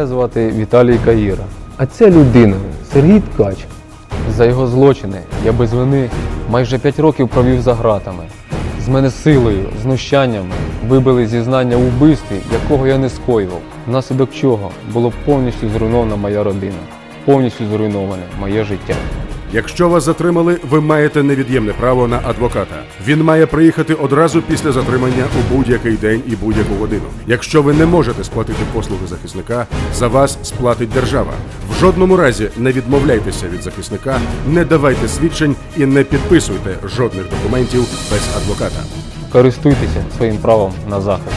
Мене звати Віталій Каїра. А це людина Сергій Ткач. За його злочини я без вини майже 5 років провів за ґратами. З мене силою, знущаннями вибили зізнання у вбивстві, якого я не скоював, внаслідок чого було повністю зруйнована моя родина, повністю зруйноване моє життя. Якщо вас затримали, ви маєте невід'ємне право на адвоката. Він має приїхати одразу після затримання у будь-який день і будь-яку годину. Якщо ви не можете сплатити послуги захисника, за вас сплатить держава. В жодному разі не відмовляйтеся від захисника, не давайте свідчень і не підписуйте жодних документів без адвоката. Користуйтеся своїм правом на захист.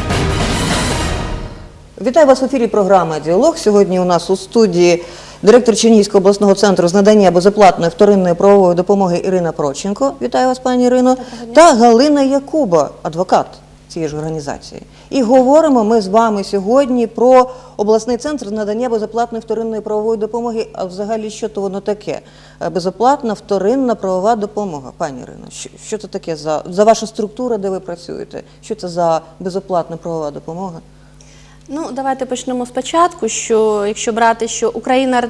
Вітаю вас в ефірі програми Діалог. Сьогодні у нас у студії директор Чернігівського обласного центру з надання безоплатної вторинної правової допомоги Ірина Проченко. Вітаю вас, пані Ірино. Та Галина Якуба, адвокат цієї ж організації. І говоримо ми з вами сьогодні про обласний центр з надання безоплатної вторинної правової допомоги. А взагалі, що то воно таке? Е, Безоплатна вторинна правова допомога. Пані Ірино, що, що це таке за, за ваша структура, де ви працюєте? Що це за безоплатна правова допомога? Ну, давайте почнемо спочатку. Що якщо брати, що Україна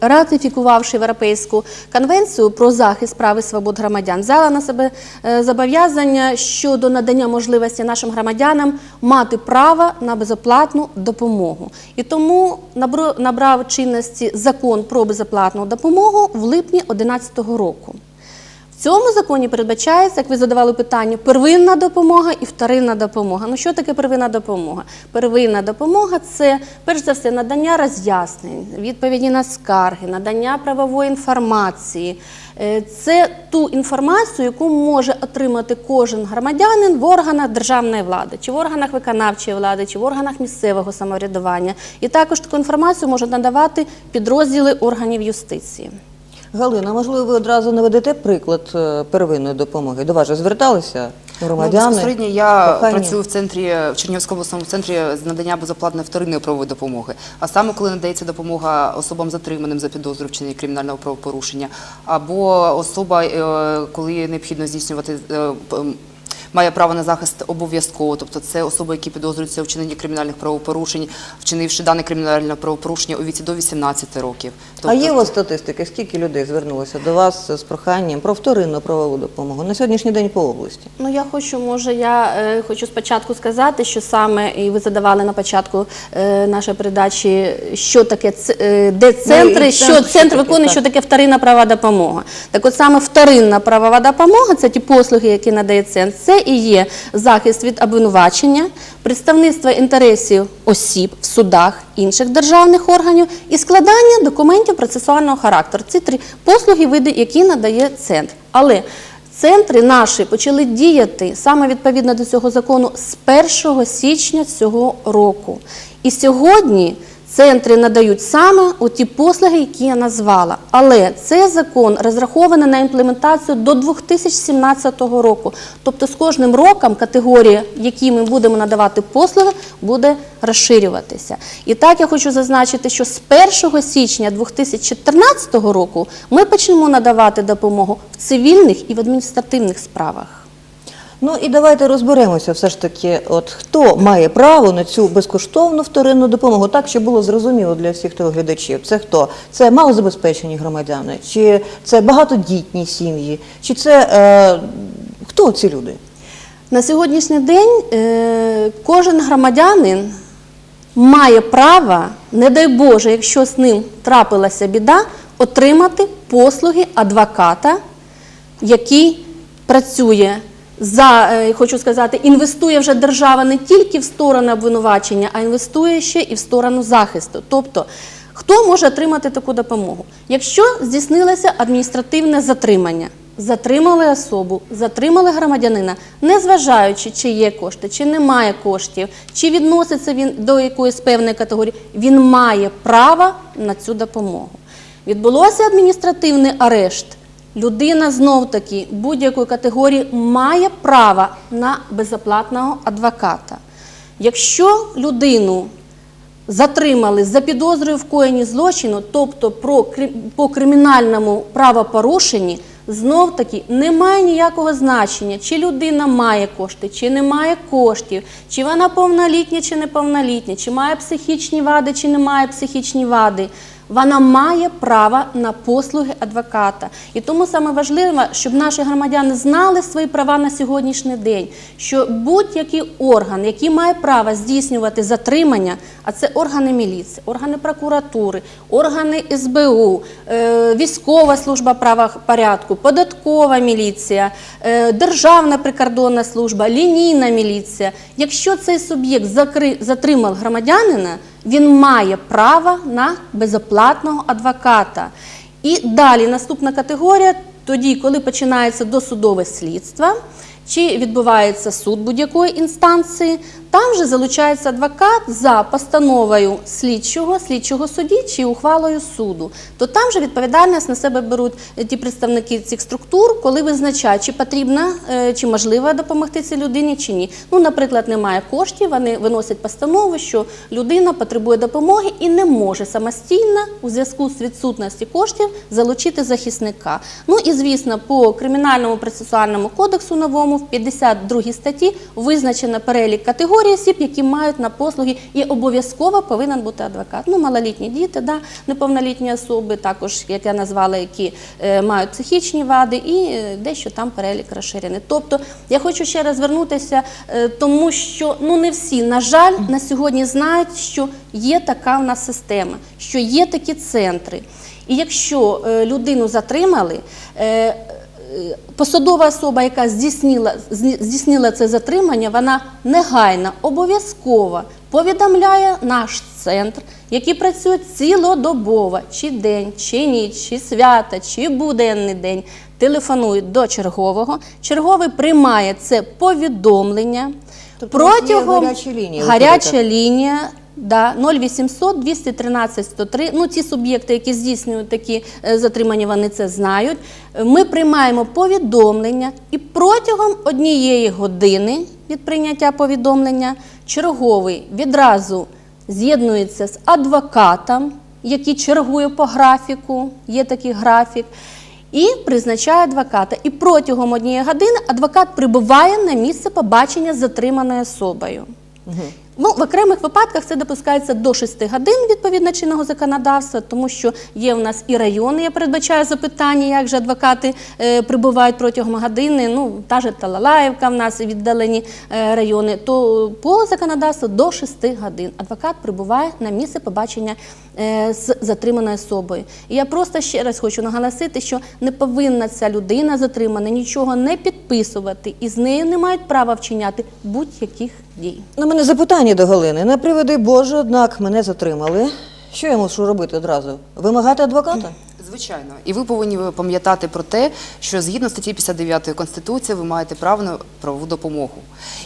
ратифікувавши Європейську конвенцію про захист прав і свобод громадян, взяла на себе е, зобов'язання щодо надання можливості нашим громадянам мати право на безоплатну допомогу. І тому набрав чинності закон про безоплатну допомогу в липні 2011 року. Цьому законі передбачається, як ви задавали питання, первинна допомога і вторинна допомога. Ну що таке первинна допомога? Первинна допомога це перш за все надання роз'яснень, відповіді на скарги, надання правової інформації. Е, Це ту інформацію, яку може отримати кожен громадянин в органах державної влади, чи в органах виконавчої влади, чи в органах місцевого самоврядування. І також таку інформацію можуть надавати підрозділи органів юстиції. Галина, можливо, ви одразу наведете приклад е, первинної допомоги? До вас же зверталися Ну, громадяни? безпосередньо я працюю в центрі в Чернівському обласному центрі з надання безоплатної вторинної правової допомоги. А саме коли надається допомога особам затриманим за підозру вчинення кримінального правопорушення, або особа, е, коли необхідно здійснювати. Має право на захист обов'язково, тобто це особи, які підозрюються у вчиненні кримінальних правопорушень, вчинивши дане кримінальне правопорушення у віці до 18 років. А Тобто є у вас статистики, скільки людей звернулося до вас з проханням про вторинну правову допомогу на сьогоднішній день по області? Ну я хочу, може, я е, хочу спочатку сказати, що саме і ви задавали на початку е, нашої передачі, що таке е, де центри, і що центр, центр, виконує, так. що таке вторинна правова допомога. Так, от саме вторинна правова допомога це ті послуги, які надає центр. Це і є захист від обвинувачення, представництво інтересів осіб в судах інших державних органів і складання документів процесуального характеру. Ці три послуги, види, які надає центр. Але Центри наші почали діяти саме відповідно до цього закону з 1 січня цього року. І сьогодні центри надають саме ті послуги, які я назвала. Але цей закон розрахований на імплементацію до 2017 року. Тобто з кожним роком категорія, які ми будемо надавати послуги, буде розширюватися. І так я хочу зазначити, що з 1 січня 2014 року ми почнемо надавати допомогу в цивільних і в адміністративних справах. Ну і давайте розберемося все ж таки, от хто має право на цю безкоштовну вторинну допомогу, так щоб було зрозуміло для всіх телеглядачів. Це хто? Це малозабезпечені громадяни, чи це багатодітні сім'ї, чи це е, хто ці люди? На сьогоднішній день е, кожен громадянин має право, не дай Боже, якщо з ним трапилася біда, отримати послуги адвоката, який працює за, е, хочу сказати, інвестує вже держава не тільки в сторону обвинувачення, а інвестує ще і в сторону захисту. Тобто, хто може отримати таку допомогу? Якщо здійснилося адміністративне затримання, затримали особу, затримали громадянина, незважаючи, чи є кошти, чи немає коштів, чи відноситься він до якоїсь певної категорії, він має право на цю допомогу. Відбулося адміністративний арешт. Людина знов таки будь-якої категорії має право на безоплатного адвоката. Якщо людину затримали за підозрою в коєнні злочину, тобто про, по кримінальному правопорушенні, знов таки немає ніякого значення, чи людина має кошти, чи не має коштів, чи вона повнолітня, чи неповнолітня, чи має психічні вади, чи не має психічні вади. Вона має право на послуги адвоката. І тому саме важливо, щоб наші громадяни знали свої права на сьогоднішній день, що будь-який орган, який має право здійснювати затримання, а це органи міліції, органи прокуратури, органи СБУ, е, військова служба правопорядку, податкова міліція, е, Державна прикордонна служба, лінійна міліція. Якщо цей суб'єкт затримав громадянина, він має право на безоплатного адвоката. І далі наступна категорія, тоді, коли починається досудове слідство, чи відбувається суд будь-якої інстанції, там же залучається адвокат за постановою слідчого, слідчого судді чи ухвалою суду. То там же відповідальність на себе беруть е, ті представники цих структур, коли визначають, чи потрібно, е, чи можливо допомогти цій людині, чи ні. Ну, наприклад, немає коштів, вони виносять постанову, що людина потребує допомоги і не може самостійно у зв'язку з відсутністю коштів залучити захисника. Ну і звісно, по кримінальному процесуальному кодексу новому в 52 статті визначено перелік категорій осіб, які мають на послуги, і обов'язково повинен бути адвокат. Ну, малолітні діти, да, неповнолітні особи, також як я назвала, які е, мають психічні вади, і е, дещо там перелік розширений. Тобто, я хочу ще раз звернутися, е, тому що ну не всі, на жаль, на сьогодні знають, що є така в нас система, що є такі центри. І якщо е, людину затримали, е, посадова особа, яка здійснила, здійснила це затримання, вона негайно, обов'язково повідомляє наш центр, який працює цілодобово, чи день, чи ніч, чи свята, чи буденний день. Телефонують до чергового. Черговий приймає це повідомлення. Тобто Протягом гарячі лінії, гаряча лінія. Да, 0800 213 103. Ну, ті суб'єкти, які здійснюють такі е, затримання, вони це знають. Е, Ми приймаємо повідомлення і протягом однієї години від прийняття повідомлення черговий відразу з'єднується з адвокатом, який чергує по графіку, є такий графік, і призначає адвоката. І протягом однієї години адвокат прибуває на місце побачення з затриманою особою. Ну, в окремих випадках це допускається до 6 годин відповідно чинного законодавства, тому що є в нас і райони, я передбачаю запитання, як же адвокати е, прибувають протягом години. Ну, та же Талалаївка в нас віддалені е, райони. То по законодавству до 6 годин адвокат прибуває на місце побачення е, з затриманою особою. І я просто ще раз хочу наголосити, що не повинна ця людина затримана нічого не підписувати, і з нею не мають права вчиняти будь-яких дій. На мене запитання до Галини. Не приведи Боже, однак мене затримали. Що я мушу робити одразу? Вимагати адвоката? Звичайно, і ви повинні пам'ятати про те, що згідно статті 59 Конституції ви маєте право на правову допомогу.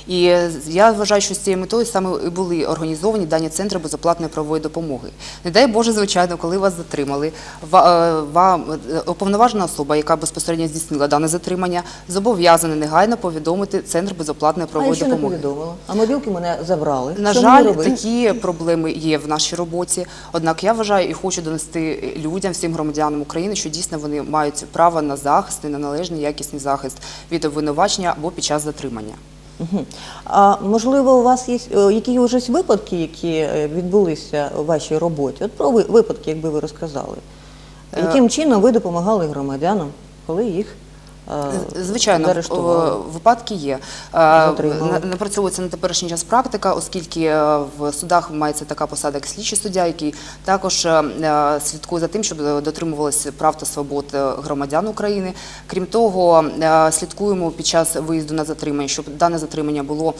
І я вважаю, що з цією метою саме і були організовані дані центри безоплатної правової допомоги. Не дай Боже, звичайно, коли вас затримали, е, вам е, уповноважена особа, яка безпосередньо здійснила дане затримання, зобов'язана негайно повідомити центр безоплатної А правової я ще не допомоги. повідомила. А мобілки мене забрали. На Що жаль, такі проблеми є в нашій роботі. Однак я вважаю і хочу донести людям, всім громадянам України, що дійсно вони мають право на захист і на належний якісний захист від обвинувачення або під час затримання. А можливо, у вас є е, які вже випадки, які е, відбулися у вашій роботі? От про ви- випадки, якби ви розказали. Е, Яким чином ви допомагали громадянам, коли їх Звичайно, випадки є. Напрацьовується на теперішній час практика, оскільки е, в судах мається така посада, як слідчий суддя, який також е, е, слідкує за тим, щоб дотримувалися прав та свобод громадян України. Крім того, слідкуємо під час виїзду на затримання, щоб дане затримання було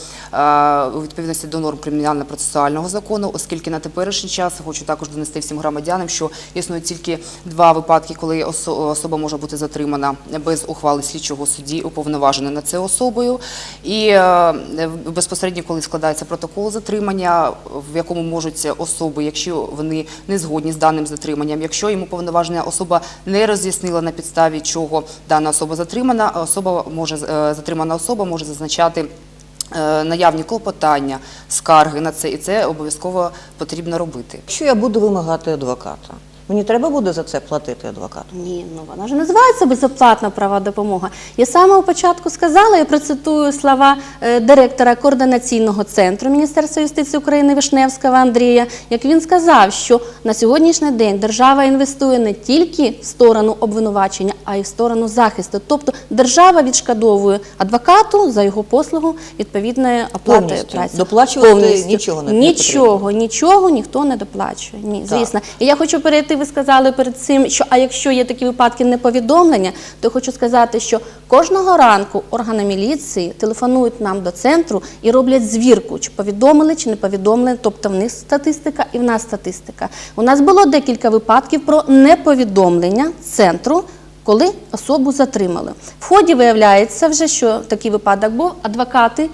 у відповідності до норм кримінально-процесуального закону, оскільки на теперішній час хочу також донести всім громадянам, що існує тільки два випадки, коли особа може бути затримана без ухвали слідчого судді, уповноважена на це особою. І е, безпосередньо, коли складається протокол затримання, в якому можуть особи, якщо вони не згодні з даним затриманням, якщо йому повноважена особа не роз'яснила на підставі чого дана особа затримана, особа може е, затримана особа може зазначати. е, Наявні клопотання, скарги на це, і це обов'язково потрібно робити. Якщо я буду вимагати адвоката, Мені треба буде за це платити адвокату. Ні, ну вона ж називається безоплатна права допомога. Я саме у початку сказала, я процитую слова е, директора координаційного центру Міністерства юстиції України Вишневського Андрія, як він сказав, що на сьогоднішній день держава інвестує не тільки в сторону обвинувачення, а й в сторону захисту. Тобто держава відшкодовує адвокату за його послугу відповідної оплати праці. Доплачувати нічого не- не нічого, нічого ніхто не доплачує. Ні, Так. звісно. І я хочу перейти, ви сказали перед цим, що а якщо є такі випадки неповідомлення, то хочу сказати, що кожного ранку органи міліції телефонують нам до центру і роблять звірку, чи повідомили, чи не повідомили. Тобто в них статистика і в нас статистика. У нас було декілька випадків про неповідомлення центру. Коли особу затримали, в ході виявляється вже, що такий випадок був. Адвокати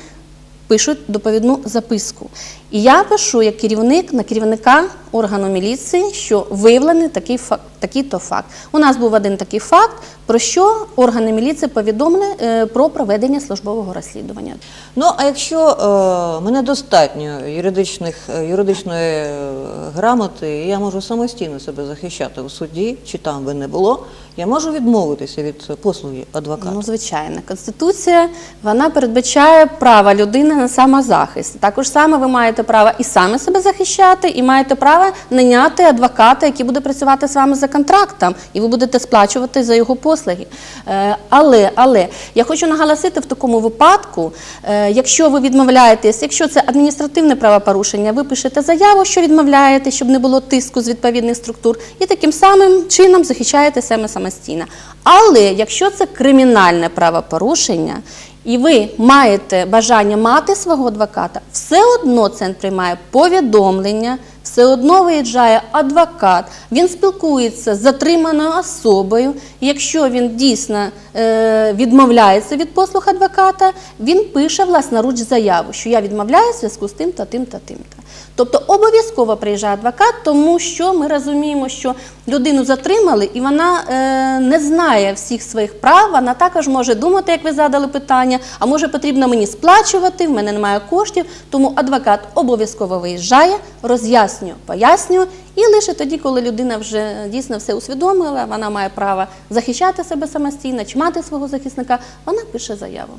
пишуть доповідну записку. І я пишу як керівник на керівника органу міліції, що виявлений такий факт, такий-то факт. У нас був один такий факт, про що органи міліції повідомили е, про проведення службового розслідування. Ну, а якщо е, мене достатньо юридичних, е, юридичної е, грамоти, я можу самостійно себе захищати у суді, чи там би не було, я можу відмовитися від послуги адвоката. Ну, звичайно, конституція вона передбачає право людини на самозахист. Також саме ви маєте право і саме себе захищати, і маєте право наняти адвоката, який буде працювати з вами за контрактом, і ви будете сплачувати за його послуги. Е, Але, але я хочу наголосити в такому випадку, е, якщо ви відмовляєтесь, якщо це адміністративне правопорушення, ви пишете заяву, що відмовляєте, щоб не було тиску з відповідних структур, і таким самим чином захищаєте себе самостійно. Але якщо це кримінальне правопорушення, і ви маєте бажання мати свого адвоката, все одно центр приймає повідомлення, все одно виїжджає адвокат, він спілкується з затриманою особою. Якщо він дійсно е, відмовляється від послуг адвоката, він пише власноруч заяву, що я відмовляюся в зв'язку з тим та тим та тим. та Тобто обов'язково приїжджає адвокат, тому що ми розуміємо, що людину затримали і вона е, не знає всіх своїх прав. Вона також може думати, як ви задали питання, а може потрібно мені сплачувати, в мене немає коштів. Тому адвокат обов'язково виїжджає, роз'яснює, пояснює. І лише тоді, коли людина вже дійсно все усвідомила, вона має право захищати себе самостійно чи мати свого захисника, вона пише заяву.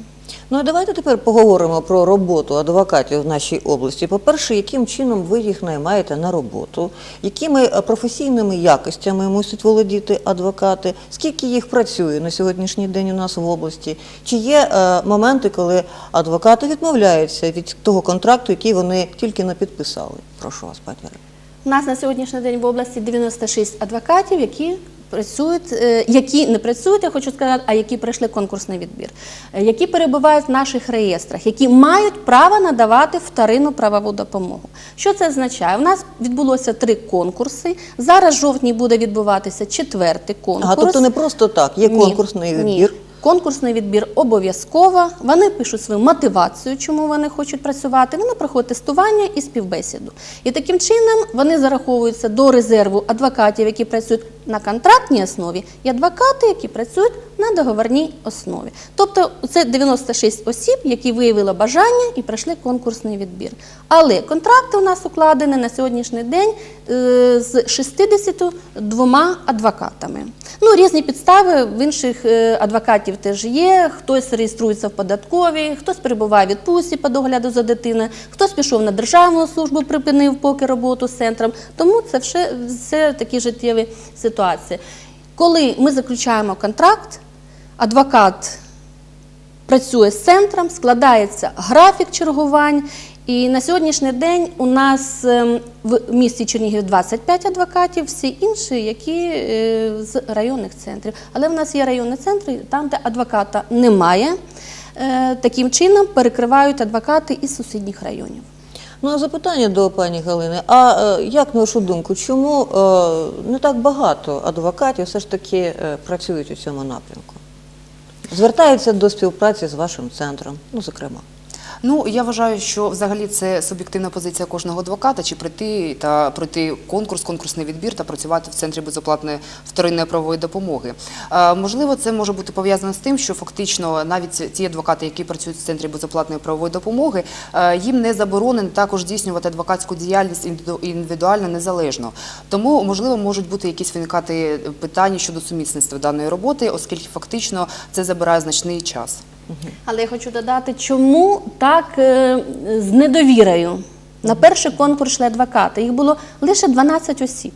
Ну а давайте тепер поговоримо про роботу адвокатів в нашій області. По-перше, яким чином ви їх наймаєте на роботу, якими професійними якостями мусять володіти адвокати, скільки їх працює на сьогоднішній день у нас в області? Чи є е, моменти, коли адвокати відмовляються від того контракту, який вони тільки не підписали? Прошу вас, пані. У нас на сьогоднішній день в області 96 адвокатів, які працюють, е, які не працюють, я хочу сказати, а які пройшли конкурсний відбір, е, які перебувають в наших реєстрах, які мають право надавати вторинну правову допомогу. Що це означає? У нас відбулося три конкурси. Зараз в жовтні буде відбуватися четвертий конкурс. Ага, тобто не просто так, є конкурсний ні. відбір. Конкурсний відбір обов'язково. Вони пишуть свою мотивацію, чому вони хочуть працювати. Вони проходять тестування і співбесіду. І таким чином вони зараховуються до резерву адвокатів, які працюють на контрактній основі, і адвокати, які працюють на договорній основі. Тобто це 96 осіб, які виявили бажання і пройшли конкурсний відбір. Але контракти у нас укладені на сьогоднішній день е, з 62 адвокатами. Ну, різні підстави в інших е, адвокатів теж є. Хтось реєструється в податковій, хтось перебуває в відпустці по догляду за дитиною, хтось пішов на державну службу, припинив поки роботу з центром. Тому це все, все такі життєві ситуації. Коли ми заключаємо контракт, адвокат працює з центром, складається графік чергувань. І на сьогоднішній день у нас ем, в місті Чернігів 25 адвокатів, всі інші, які е, з районних центрів. Але в нас є районні центри, там, де адвоката немає. Е, Таким чином перекривають адвокати із сусідніх районів. Ну, а запитання до пані Галини. А е, як на вашу думку, чому е, не так багато адвокатів все ж таки е, працюють у цьому напрямку? Звертаються до співпраці з вашим центром, ну, зокрема. Ну я вважаю, що взагалі це суб'єктивна позиція кожного адвоката, чи прийти та пройти конкурс, конкурсний відбір та працювати в центрі безоплатної вторинної правової допомоги. Можливо, це може бути пов'язано з тим, що фактично навіть ті адвокати, які працюють в центрі безоплатної правової допомоги, е, їм не заборонено також здійснювати адвокатську діяльність індивіду- індивідуально незалежно. Тому можливо можуть бути якісь виникати питання щодо сумісництва даної роботи, оскільки фактично це забирає значний час. Але я хочу додати, чому так е, з недовірою. На перший конкурс йшли адвокати. Їх було лише 12 осіб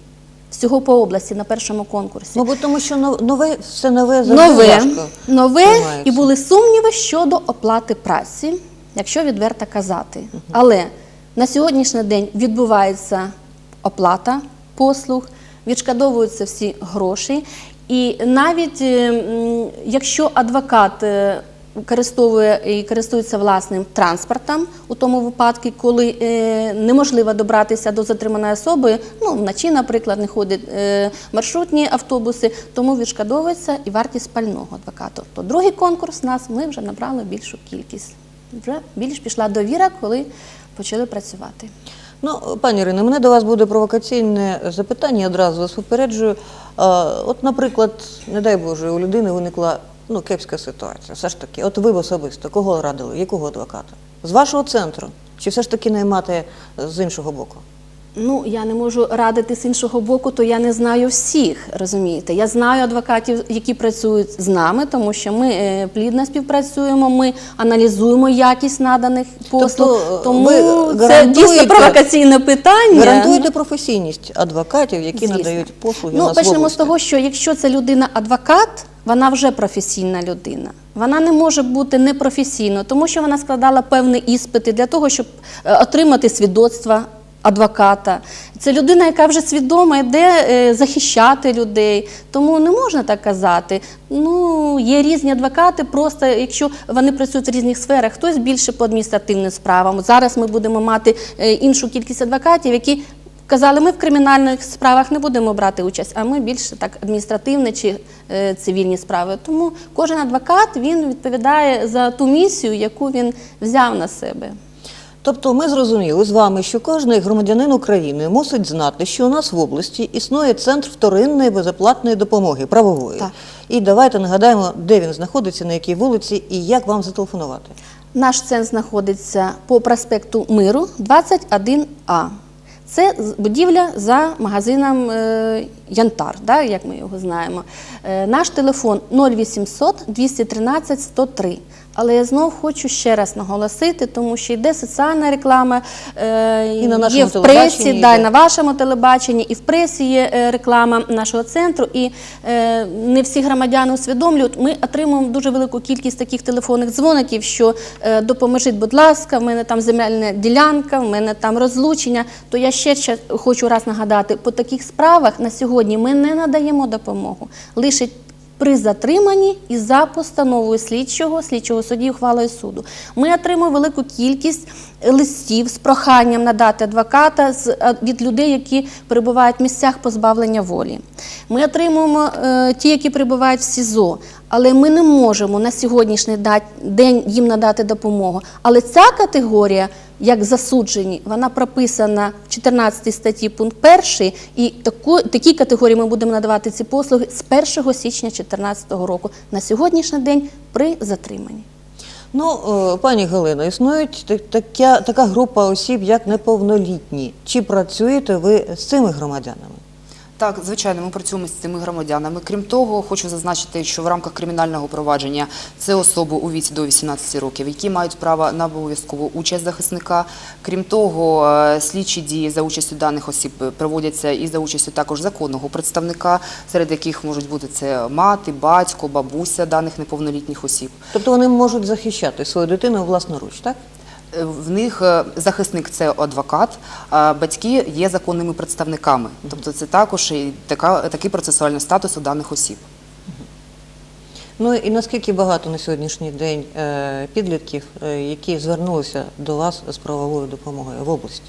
всього по області на першому конкурсі. Мабуть, тому що нове, все нове завжди нове, важко. нове і були сумніви щодо оплати праці, якщо відверто казати. Але на сьогоднішній день відбувається оплата послуг, відшкодовуються всі гроші. І навіть е, якщо адвокат використовує і користується власним транспортом у тому випадку, коли е, неможливо добратися до затриманої особи, ну вночі, наприклад, не ходять е, маршрутні автобуси, тому відшкодовується і вартість пального адвокату. То другий конкурс нас ми вже набрали більшу кількість. Вже більш пішла довіра, коли почали працювати. Ну, пані Ірино, мене до вас буде провокаційне запитання, одразу вас попереджую. От, наприклад, не дай Боже, у людини виникла ну, кепська ситуація. Все ж таки, от ви б особисто кого радили, якого адвоката? З вашого центру? Чи все ж таки наймати з іншого боку? Ну, я не можу радити з іншого боку, то я не знаю всіх, розумієте. Я знаю адвокатів, які працюють з нами, тому що ми е, плідно співпрацюємо, ми аналізуємо якість наданих послуг. Тобто, тому ви це дійсно провокаційне питання. Гарантуєте професійність адвокатів, які Звісно. надають послуги Ну, нас в почнемо з того, що якщо це людина адвокат, вона вже професійна людина. Вона не може бути непрофесійною, тому що вона складала певні іспити для того, щоб е, отримати свідоцтва адвоката. Це людина, яка вже свідомо йде е, захищати людей. Тому не можна так казати. Ну, є різні адвокати, просто якщо вони працюють в різних сферах, хтось більше по адміністративним справам. Зараз ми будемо мати е, іншу кількість адвокатів, які Казали, ми в кримінальних справах не будемо брати участь, а ми більше так адміністративні чи е, цивільні справи. Тому кожен адвокат він відповідає за ту місію, яку він взяв на себе. Тобто ми зрозуміли з вами, що кожен громадянин України мусить знати, що у нас в області існує центр вторинної безоплатної допомоги правової. Так. І давайте нагадаємо, де він знаходиться, на якій вулиці і як вам зателефонувати. Наш центр знаходиться по проспекту Миру 21А. Це будівля за магазином е, Янтар, да, як ми його знаємо. Е, наш телефон 0800 213 103. Але я знов хочу ще раз наголосити, тому що йде соціальна реклама, е, І на є в пресі, да, і на вашому телебаченні, і в пресі є е, реклама нашого центру. І е, не всі громадяни усвідомлюють. Ми отримуємо дуже велику кількість таких телефонних дзвоників, що допоможіть, будь ласка, в мене там земельна ділянка, в мене там розлучення. То я ще ще хочу раз нагадати, по таких справах на сьогодні ми не надаємо допомогу. Лише при затриманні і за постановою слідчого, слідчого судді ухвалою суду. Ми отримуємо велику кількість листів з проханням надати адвоката е, від людей, які перебувають в місцях позбавлення волі. Ми отримуємо е, ті, які перебувають в СІЗО, але ми не можемо на сьогоднішній день їм надати допомогу. Але ця категорія як засуджені, вона прописана в 14 статті пункт 1, і таку, такій категорії ми будемо надавати ці послуги з 1 січня 2014 року на сьогоднішній день при затриманні. Ну, е, пані Галино, існують така група осіб, як неповнолітні. Чи працюєте ви з цими громадянами? Так, звичайно, ми працюємо з цими громадянами. Крім того, хочу зазначити, що в рамках кримінального провадження це особи у віці до 18 років, які мають право на обов'язкову участь захисника. Крім того, е, слідчі дії за участю даних осіб проводяться і за участю також законного представника, серед яких можуть бути це мати, батько, бабуся даних неповнолітніх осіб. Тобто вони можуть захищати свою дитину власноруч, так? В них е, захисник це адвокат, а батьки є законними представниками. Тобто це також і така, такий процесуальний статус у даних осіб. Ну і наскільки багато на сьогоднішній день е, підлітків, е, які звернулися до вас з правовою допомогою в області?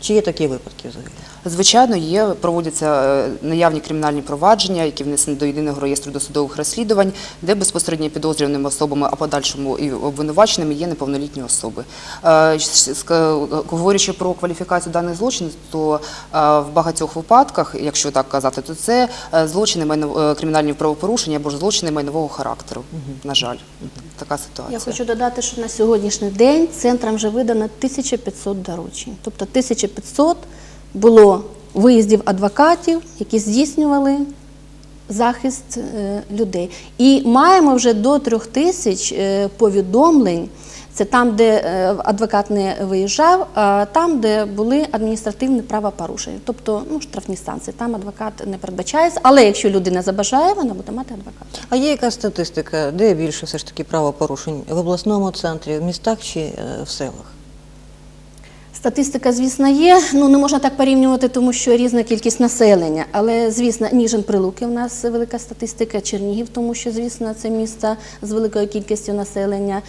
Чи є такі випадки взагалі? Звичайно, є, проводяться е, наявні кримінальні провадження, які внесені до єдиного реєстру досудових розслідувань, де безпосередньо підозрюваними особами, а подальшому і обвинуваченими є неповнолітні особи. Е, Говорячи про кваліфікацію даних злочинів, то е, в багатьох випадках, якщо так казати, то це злочини кримінальні правопорушення або ж злочини майнового характеру. На жаль, така ситуація. Я хочу додати, що на сьогоднішній день центрам вже видано 1500 доручень. Тобто 1500 було виїздів адвокатів, які здійснювали захист е, людей. І маємо вже до трьох тисяч е, повідомлень. Це там, де е, адвокат не виїжджав, а там, де були адміністративні правопорушення, тобто ну, штрафні станції. Там адвокат не передбачається, але якщо людина забажає, вона буде мати адвоката. А є якась статистика, де більше все ж таки правопорушень? В обласному центрі, в містах чи в селах? Статистика, звісно, є. Ну не можна так порівнювати, тому що різна кількість населення. Але звісно, Ніжин Прилуки в нас велика статистика, Чернігів, тому що звісно це місто з великою кількістю населення.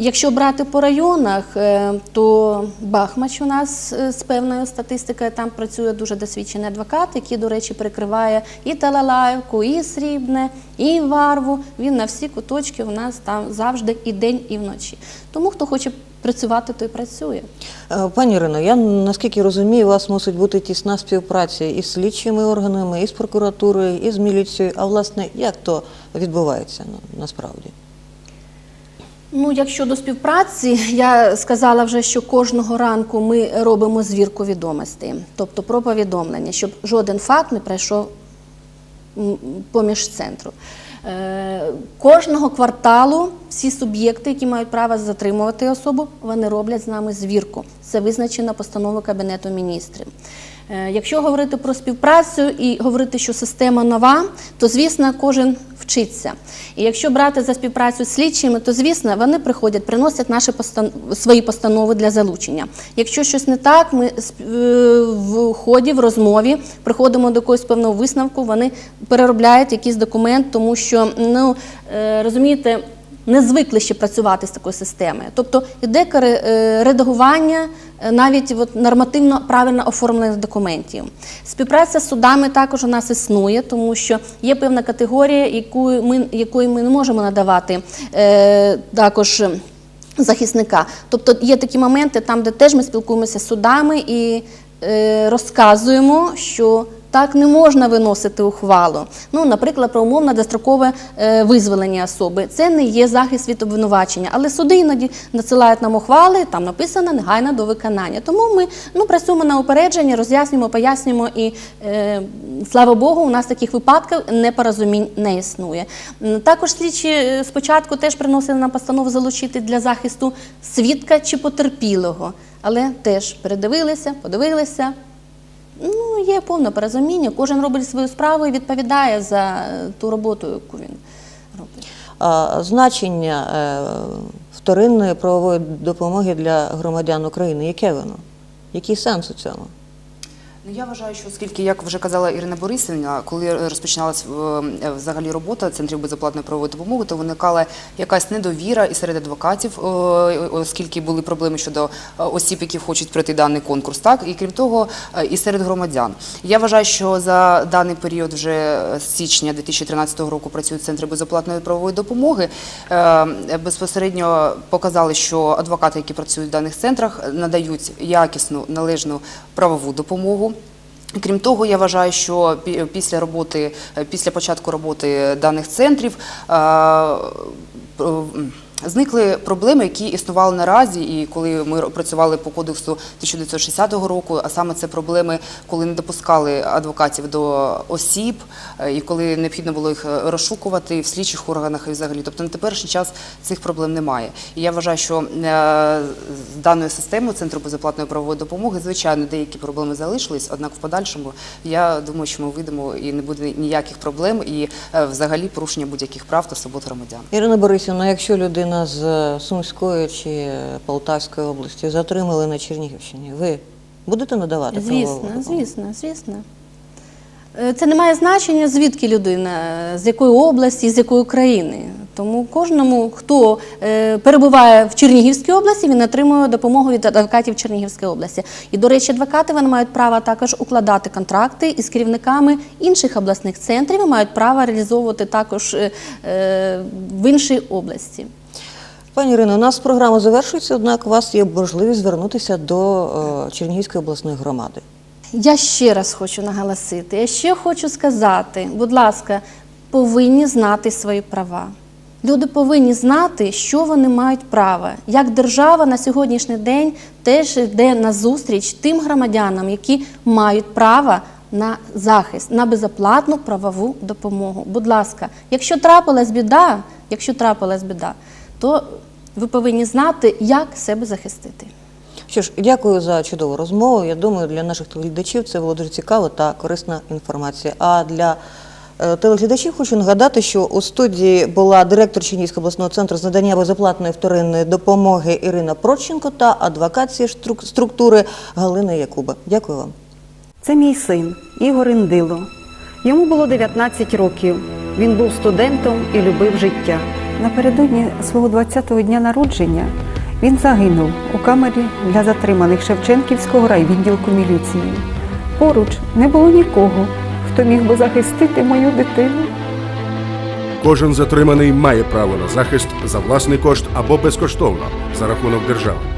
Якщо брати по районах, е, то Бахмач у нас е, з певною статистикою, там працює дуже досвідчений адвокат, який, до речі, перекриває і Талалаївку, і Срібне, і Варву. Він на всі куточки у нас там завжди і день, і вночі. Тому хто хоче працювати, той працює. Е, Пані Ірино, я наскільки розумію, у вас мусить бути тісна співпраця із слідчими органами, і з прокуратурою, і з міліцією. А власне, як то відбувається ну, насправді? Ну, якщо до співпраці, я сказала вже, що кожного ранку ми робимо звірку відомостей, тобто про повідомлення, щоб жоден факт не пройшов поміж центру. Е, Кожного кварталу всі суб'єкти, які мають право затримувати особу, вони роблять з нами звірку. Це визначено постановою Кабінету міністрів. Е, Якщо говорити про співпрацю і говорити, що система нова, то звісно кожен вчиться. І якщо брати за співпрацю з слідчими, то звісно вони приходять, приносять наші постан... свої постанови для залучення. Якщо щось не так, ми е, в ході, в розмові приходимо до якогось певного висновку, вони переробляють якийсь документ, тому що ну е, розумієте. Не звикли ще працювати з такою системою. Тобто йде е, редагування е, навіть от нормативно правильно оформлених документів. Співпраця з судами також у нас існує, тому що є певна категорія, яку ми, якої ми не можемо надавати е, також захисника. Тобто є такі моменти, там, де теж ми спілкуємося з судами і е, розказуємо, що так не можна виносити ухвалу. Ну, наприклад, про умовно дострокове е, визволення особи. Це не є захист від обвинувачення, але суди іноді надсилають нам ухвали, там написано негайно до виконання. Тому ми ну, працюємо на упередження, роз'яснюємо, пояснюємо, і е, слава Богу, у нас таких випадків непорозумінь не існує. Також слідчі е, спочатку теж приносили нам постанову залучити для захисту свідка чи потерпілого, але теж передивилися, подивилися. Ну, є повне порозуміння. Кожен робить свою справу і відповідає за ту роботу, яку він робить. Значення е, вторинної правової допомоги для громадян України, яке воно? Який сенс у цьому? Ну, я вважаю, що оскільки, як вже казала Ірина Борисівна, коли розпочиналась е, взагалі робота центрів безоплатної правової допомоги, то виникала якась недовіра і серед адвокатів, е, оскільки були проблеми щодо е, осіб, які хочуть пройти даний конкурс, так і крім того, е, і серед громадян. Я вважаю, що за даний період вже з січня 2013 року працюють центри безоплатної правової допомоги. Е, Безпосередньо показали, що адвокати, які працюють в даних центрах, надають якісну належну правову допомогу. Крім того, я вважаю, що після роботи, після початку роботи даних центрів е, зникли проблеми, які існували наразі, і коли ми працювали по кодексу 1960 року, а саме це проблеми, коли не допускали адвокатів до осіб, е, і коли необхідно було їх е, розшукувати в слідчих органах і взагалі. Тобто на теперішній час цих проблем немає. І я вважаю, що е, з даною системою центру безоплатної правової допомоги, звичайно, деякі проблеми залишились, однак в подальшому я думаю, що ми вийдемо і не буде ніяких проблем, і взагалі порушення будь-яких прав та свобод громадян. Ірина Борисівна, якщо людина з е, Сумської чи е, Полтавської області затримали на Чернігівщині, ви будете надавати правову Звісно, допомогу? звісно, звісно. Е, Це не має значення, звідки людина, з якої області, з якої країни. Тому кожному, хто перебуває в Чернігівській області, він отримує допомогу від адвокатів Чернігівської області. І, до речі, адвокати вони мають право також укладати контракти із керівниками інших обласних центрів і мають право реалізовувати також в іншій області. Пані Ірино, у нас програма завершується, однак у вас є можливість звернутися до е, Чернігівської обласної громади. Я ще раз хочу наголосити, я ще хочу сказати, будь ласка, повинні знати свої права. Люди повинні знати, що вони мають право. Як держава на сьогоднішній день теж йде на зустріч тим громадянам, які мають право на захист, на безоплатну правову допомогу. Будь ласка, якщо трапилась біда, якщо трапилась біда, то ви повинні знати, як себе захистити. Що ж, дякую за чудову розмову. Я думаю, для наших телеглядачів це було дуже цікава та корисна інформація. А для е, телеглядачів хочу нагадати, що у студії була директор Чернігівського обласного центру з надання безоплатної вторинної допомоги Ірина Проченко та адвокат цієї структури Галина Якуба. Дякую вам. Це мій син Ігор Індило. Йому було 19 років. Він був студентом і любив життя. Напередодні свого 20-го дня народження він загинув у камері для затриманих Шевченківського райвідділку міліції. Поруч не було нікого, хто міг би захистити мою дитину. Кожен затриманий має право на захист за власний кошт або безкоштовно за рахунок держави.